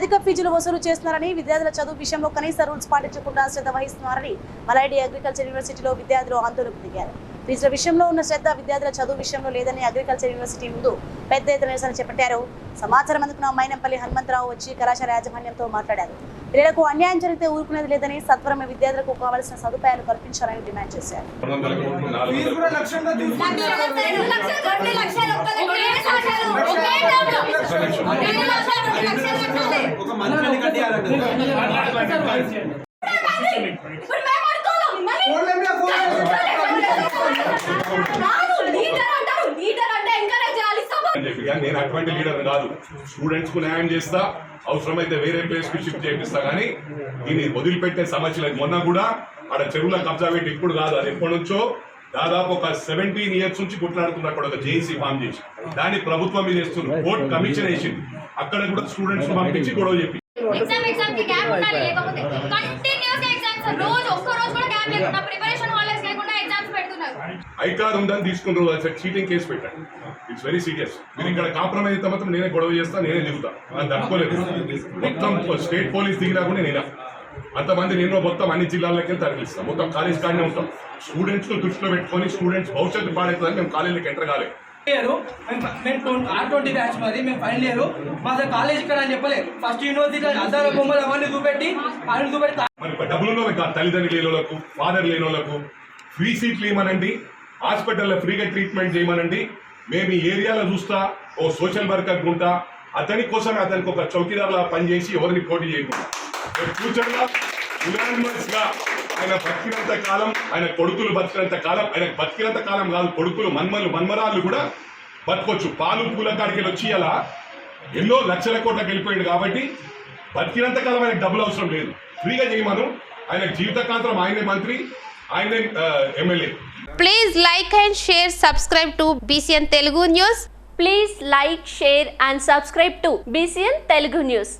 అధిక ఫీజులు వసూలు చేస్తున్నారని విద్యార్థుల చదువు విషయంలో కనీస రూల్స్ పాటించకుండా శ్రద్ధ వహిస్తున్నారని మలాడి అగ్రికల్చర్ యూనివర్సిటీలో విద్యార్థులు ఆందోళనకు దిగారు ఫీజుల విషయంలో ఉన్న శ్రద్ధ విద్యార్థుల చదువు విషయంలో లేదని అగ్రికల్చర్ యూనివర్సిటీ ముందు పెద్ద ఎత్తున నిరసన చేపట్టారు. సమాచారం అందుకున్న మైనంపల్లి హనుమంతరావు వచ్చి కళాశాల యాజమాన్యంతో మాట్లాడారు. పిల్లలకు అన్యాయం జరిగితే ఊరుకునేది లేదని సత్వరమే విద్యార్థులకు కావాల్సిన సదుపాయాలు కల్పించాలని డిమాండ్ చేశారు. లక్షలు నేను అటువంటి లీడర్ కాదు. స్టూడెంట్స్కు న్యాయం చేస్తా అవసరమైతే వేరే ప్లేస్కి షిఫ్ట్ చేపిస్తా కానీ దీన్ని వదిలిపెట్టే సమస్య లేదు. మొన్న కూడా ఆడ చెరువుల కబ్జా పెట్టి ఇప్పుడు కాదు అది ఎప్పటి నుంచో దాదాపు ఒక సెవెంటీన్ ఇయర్స్ నుంచి కొట్లాడుతున్నారు అక్కడ ఒక జేసీ ఫామ్ చేసి. దాన్ని ప్రభుత్వం మీద ఇస్తున్నారు కోర్టు కమిషన్ వేసింది. అక్కడ కూడా స్టూడెంట్స్ పంపించి గొడవ చెప్పి ఎగ్జామ్ ఎగ్జామ్కి గ్యాప్ ఉండాలి లేకపోతే కంటిన్యూస్ ఎగ్జామ్స్ రోజు ఒక్క రోజు కూడా గ్యాప్ లేకుండా ప్రిపరేషన్ హాలిడేస్ లేకుండా ఎగ్జామ్స్ పెడుతున్నారు. ఐకార్ ఉందని చీటింగ్ కేసు పెట్టాను ఇట్స్ వెరీ సీరియస్ మీరు ఇక్కడ కాంప్రమైజ్ అయితే మాత్రం నేనే గొడవ చేస్తా నేనే దిగుతా. అది తట్టుకోలేదు. మొత్తం స్టేట్ పోలీస్ దిగినా కూడా నేనే. అంతమంది నేను మొత్తం అన్ని జిల్లాలకి తరలిస్తాం మొత్తం కాలేజ్ కాడనే ఉంటాం. స్టూడెంట్స్ దృష్టిలో పెట్టుకొని స్టూడెంట్స్ భవిష్యత్తు పాడవుతుందని మేము కాలేజీకి ఎంటర్ కాలేదు. ఇయర్ మేము ఆర్ ట్వంటీ బ్యాచ్ మరి మేము ఫైనల్ ఇయర్ మా కాలేజ్ ఇక్కడ అని చెప్పలేదు ఫస్ట్ యూనివర్సిటీ అద్దాల బొమ్మలు అవన్నీ చూపెట్టి అవన్నీ చూపెట్టి మరి డబ్బులు తల్లిదండ్రులు లేని వాళ్ళకు ఫాదర్ లేని వాళ్ళకు. ఫ్రీ సీట్లు ఇవ్వమనండి హాస్పిటల్లో ఫ్రీగా ట్రీట్మెంట్ చేయమనండి. మేము ఈ ఏరియాలో చూస్తా ఓ సోషల్ వర్కర్ ఉంటా అతని కోసం అతనికి ఒక చౌకీదార్లా పనిచేసి ఎవరిని పోటీ చేయకుండా. ఫ్యూచర్ ఆయన బతికినంత కాలం ఆయన కొడుకులు బతికినంత కాలం ఆయన బతికినంత కాలం కాదు కొడుకులు మన్మలు మన్మరాళ్ళు కూడా బతకొచ్చు. పాలు పూల కాడికి వచ్చి అలా ఎన్నో లక్షల కోట్లకు వెళ్ళిపోయాడు కాబట్టి బతికినంత కాలం ఆయనకు డబ్బులు అవసరం లేదు. ఫ్రీగా చేయమను. ఆయన జీవితకాంతరం ఆయనే మంత్రి ఆయనే MLA. Please like and share subscribe to BCN Telugu news please like share and subscribe to BCN Telugu news